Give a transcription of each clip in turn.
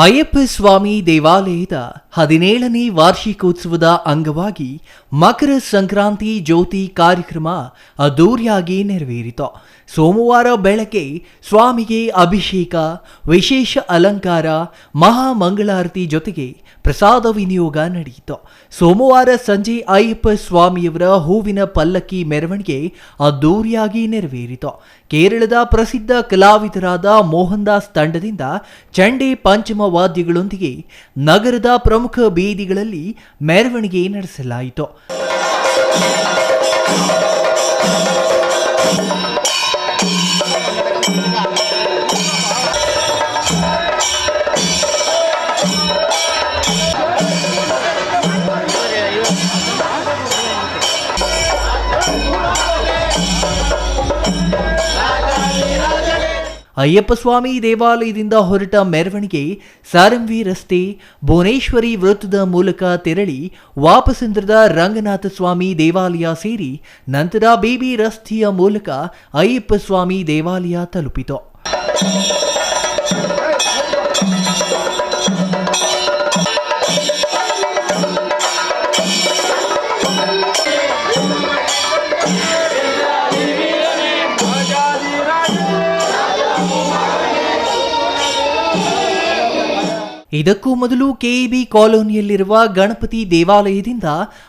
ಅಯ್ಯಪ್ಪ ಸ್ವಾಮಿ ದೇವಾಲಯದ ಹದಿನೇಳನೇ ವಾರ್ಷಿಕೋತ್ಸವದ ಅಂಗವಾಗಿ ಮಕರ ಸಂಕ್ರಾಂತಿ ಜ್ಯೋತಿ ಕಾರ್ಯಕ್ರಮ ಅದ್ದೂರಿಯಾಗಿ ನೆರವೇರಿತು. ಸೋಮವಾರ ಬೆಳಗ್ಗೆ ಸ್ವಾಮಿಗೆ ಅಭಿಷೇಕ, ವಿಶೇಷ ಅಲಂಕಾರ, ಮಹಾಮಂಗಳಾರತಿ ಜೊತೆಗೆ ಪ್ರಸಾದ ವಿನಿಯೋಗ ನಡೆಯಿತು. ಸೋಮವಾರ ಸಂಜೆ ಅಯ್ಯಪ್ಪ ಸ್ವಾಮಿಯವರ ಹೂವಿನ ಪಲ್ಲಕ್ಕಿ ಮೆರವಣಿಗೆ ಅದ್ದೂರಿಯಾಗಿ ನೆರವೇರಿತು. ಕೇರಳದ ಪ್ರಸಿದ್ಧ ಕಲಾವಿದರಾದ ಮೋಹನ್ ದಾಸ್ ತಂಡದಿಂದ ಚಂಡೆ ಪಂಚಮ ವಾದ್ಯಗಳೊಂದಿಗೆ ನಗರದ ಪ್ರಮುಖ ಬೀದಿಗಳಲ್ಲಿ ಮೆರವಣಿಗೆ ನಡೆಸಲಾಯಿತು. ಅಯ್ಯಪ್ಪ ಸ್ವಾಮಿ ದೇವಾಲಯದಿಂದ ಹೊರಟ ಮೆರವಣಿಗೆ ಸಾರಂವಿ ರಸ್ತೆ, ಭುವನೇಶ್ವರಿ ವೃತ್ತದ ಮೂಲಕ ತೆರಳಿ ವಾಪಸಂದ್ರದ ರಂಗನಾಥ ಸ್ವಾಮಿ ದೇವಾಲಯ ಸೇರಿ ನಂತರ ಬೇಬಿ ರಸ್ತೆಯ ಮೂಲಕ ಅಯ್ಯಪ್ಪ ಸ್ವಾಮಿ ದೇವಾಲಯ ತಲುಪಿತು. ಇದಕ್ಕೂ ಮೊದಲು ಕೆಇಬಿ ಕಾಲೋನಿಯಲ್ಲಿರುವ ಗಣಪತಿ ದೇವಾಲಯದಿಂದ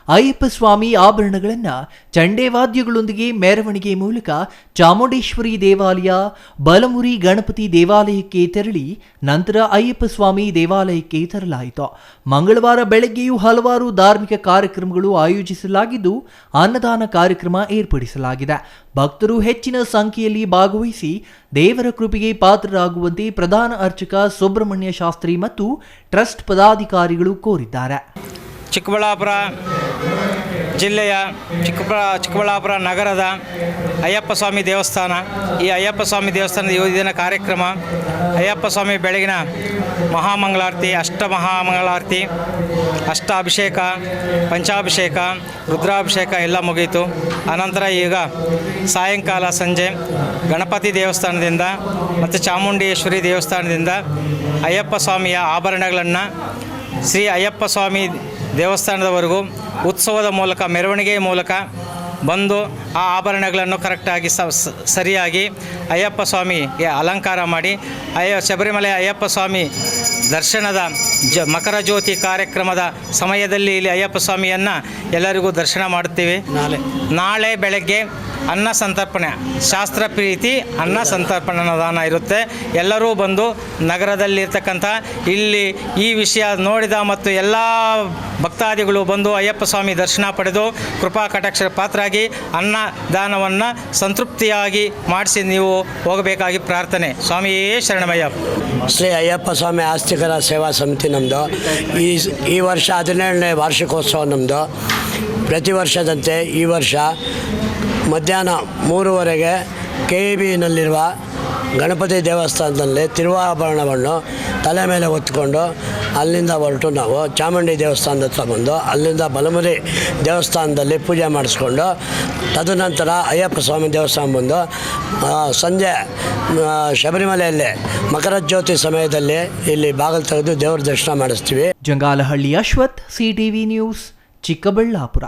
ಅಯ್ಯಪ್ಪ ಸ್ವಾಮಿ ಆಭರಣಗಳನ್ನು ಚಂಡೇವಾದ್ಯಗಳೊಂದಿಗೆ ಮೆರವಣಿಗೆ ಮೂಲಕ ಚಾಮುಂಡೇಶ್ವರಿ ದೇವಾಲಯ, ಬಲಮುರಿ ಗಣಪತಿ ದೇವಾಲಯಕ್ಕೆ ತೆರಳಿ ನಂತರ ಅಯ್ಯಪ್ಪ ಸ್ವಾಮಿ ದೇವಾಲಯಕ್ಕೆ ತರಲಾಯಿತು. ಮಂಗಳವಾರ ಬೆಳಗ್ಗೆಯೂ ಹಲವಾರು ಧಾರ್ಮಿಕ ಕಾರ್ಯಕ್ರಮಗಳು ಆಯೋಜಿಸಲಾಗಿದ್ದು, ಅನ್ನದಾನ ಕಾರ್ಯಕ್ರಮ ಏರ್ಪಡಿಸಲಾಗಿದೆ. ಭಕ್ತರು ಹೆಚ್ಚಿನ ಸಂಖ್ಯೆಯಲ್ಲಿ ಭಾಗವಹಿಸಿ ದೇವರ ಕೃಪೆಗೆ ಪಾತ್ರರಾಗುವಂತೆ ಪ್ರಧಾನ ಅರ್ಚಕ ಸುಬ್ರಹ್ಮಣ್ಯ ಶಾಸ್ತ್ರಿ ಮತ್ತು ಟ್ರಸ್ಟ್ ಪದಾಧಿಕಾರಿಗಳು ಕೋರಿದ್ದಾರೆ. ಚಿಕ್ಕಬಳ್ಳಾಪುರ ಜಿಲ್ಲೆಯ ಚಿಕ್ಕಬಳ್ಳಾ ಚಿಕ್ಕಬಳ್ಳಾಪುರ ನಗರದ ಅಯ್ಯಪ್ಪ ಸ್ವಾಮಿ ದೇವಸ್ಥಾನ. ಈ ಅಯ್ಯಪ್ಪ ಸ್ವಾಮಿ ದೇವಸ್ಥಾನದ ದಿನ ಕಾರ್ಯಕ್ರಮ, ಅಯ್ಯಪ್ಪ ಸ್ವಾಮಿ ಬೆಳಗಿನ ಮಹಾಮಂಗಳಾರತಿ, ಅಷ್ಟ ಮಹಾಮಂಗಳಾರತಿ ಅಷ್ಟಾಭಿಷೇಕ ಪಂಚಾಭಿಷೇಕ, ರುದ್ರಾಭಿಷೇಕ ಎಲ್ಲ ಮುಗಿಯಿತು ಅನಂತರ ಈಗ ಸಾಯಂಕಾಲ ಸಂಜೆ ಗಣಪತಿ ದೇವಸ್ಥಾನದಿಂದ ಮತ್ತು ಚಾಮುಂಡೇಶ್ವರಿ ದೇವಸ್ಥಾನದಿಂದ ಅಯ್ಯಪ್ಪ ಸ್ವಾಮಿಯ ಆಭರಣಗಳನ್ನು ಶ್ರೀ ಅಯ್ಯಪ್ಪ ಸ್ವಾಮಿ ದೇವಸ್ಥಾನದವರೆಗೂ ಉತ್ಸವದ ಮೂಲಕ ಮೆರವಣಿಗೆಯ ಮೂಲಕ ಬಂದು ಆ ಆಭರಣಗಳನ್ನು ಕರೆಕ್ಟಾಗಿ ಸರಿಯಾಗಿ ಅಯ್ಯಪ್ಪ ಸ್ವಾಮಿಗೆ ಅಲಂಕಾರ ಮಾಡಿ ಅಯ್ಯ ಶಬರಿಮಲೆ ಅಯ್ಯಪ್ಪ ಸ್ವಾಮಿ ದರ್ಶನದ ಜ ಮಕರ ಜ್ಯೋತಿ ಕಾರ್ಯಕ್ರಮದ ಸಮಯದಲ್ಲಿ ಇಲ್ಲಿ ಅಯ್ಯಪ್ಪ ಸ್ವಾಮಿಯನ್ನು ಎಲ್ಲರಿಗೂ ದರ್ಶನ ಮಾಡುತ್ತೇವೆ. ನಾಳೆ. ನಾಳೆ ಬೆಳಗ್ಗೆ ಅನ್ನ ಸಂತರ್ಪಣೆ. ಶಾಸ್ತ್ರ ಪ್ರೀತಿ ಅನ್ನ ಸಂತರ್ಪಣನ ದಾನ ಇರುತ್ತೆ. ಎಲ್ಲರೂ ಬಂದು ನಗರದಲ್ಲಿರ್ತಕ್ಕಂಥ ಇಲ್ಲಿ ಈ ವಿಷಯ ನೋಡಿದ ಮತ್ತು ಎಲ್ಲ ಭಕ್ತಾದಿಗಳು ಬಂದು ಅಯ್ಯಪ್ಪ ಸ್ವಾಮಿ ದರ್ಶನ ಪಡೆದು ಕೃಪಾ ಕಟಾಕ್ಷ ಪಾತ್ರಾಗಿ ಅನ್ನ ದಾನವನ್ನು ಸಂತೃಪ್ತಿಯಾಗಿ ಮಾಡಿಸಿ ನೀವು ಹೋಗಬೇಕಾಗಿ ಪ್ರಾರ್ಥನೆ. ಸ್ವಾಮಿಯೇ ಶರಣಮಯ್ಯ. ಶ್ರೀ ಅಯ್ಯಪ್ಪ ಸ್ವಾಮಿ ಆಸ್ತಿಕರ ಸೇವಾ ಸಮಿತಿ ನಮ್ಮದು ಈ ಈ ವರ್ಷ ಹದಿನೇಳನೇ ವಾರ್ಷಿಕೋತ್ಸವ ನಮ್ಮದು ಪ್ರತಿ ವರ್ಷದಂತೆ ಈ ವರ್ಷ ಮಧ್ಯಾಹ್ನ ಮೂರುವರೆಗೆ ಕೆ ಇ ಬಿನಲ್ಲಿರುವ ಗಣಪತಿ ದೇವಸ್ಥಾನದಲ್ಲಿ ತಿರುವಾಭರಣವನ್ನು ತಲೆ ಮೇಲೆ ಹೊತ್ಕೊಂಡು ಅಲ್ಲಿಂದ ಹೊರಟು ನಾವು ಚಾಮುಂಡಿ ದೇವಸ್ಥಾನದ ಹತ್ರ ಬಂದು ಅಲ್ಲಿಂದ ಬಲಮುರಿ ದೇವಸ್ಥಾನದಲ್ಲಿ ಪೂಜೆ ಮಾಡಿಸ್ಕೊಂಡು ತದನಂತರ ಅಯ್ಯಪ್ಪ ಸ್ವಾಮಿ ದೇವಸ್ಥಾನ ಬಂದು ಸಂಜೆ ಶಬರಿಮಲೆಯಲ್ಲಿ ಮಕರ ಜ್ಯೋತಿ ಸಮಯದಲ್ಲಿ ಇಲ್ಲಿ ಬಾಗಿಲು ತೆಗೆದು ದೇವರ ದರ್ಶನ ಮಾಡಿಸ್ತೀವಿ. Jangalahalli Ashwath, CTV news, Chikkaballapur.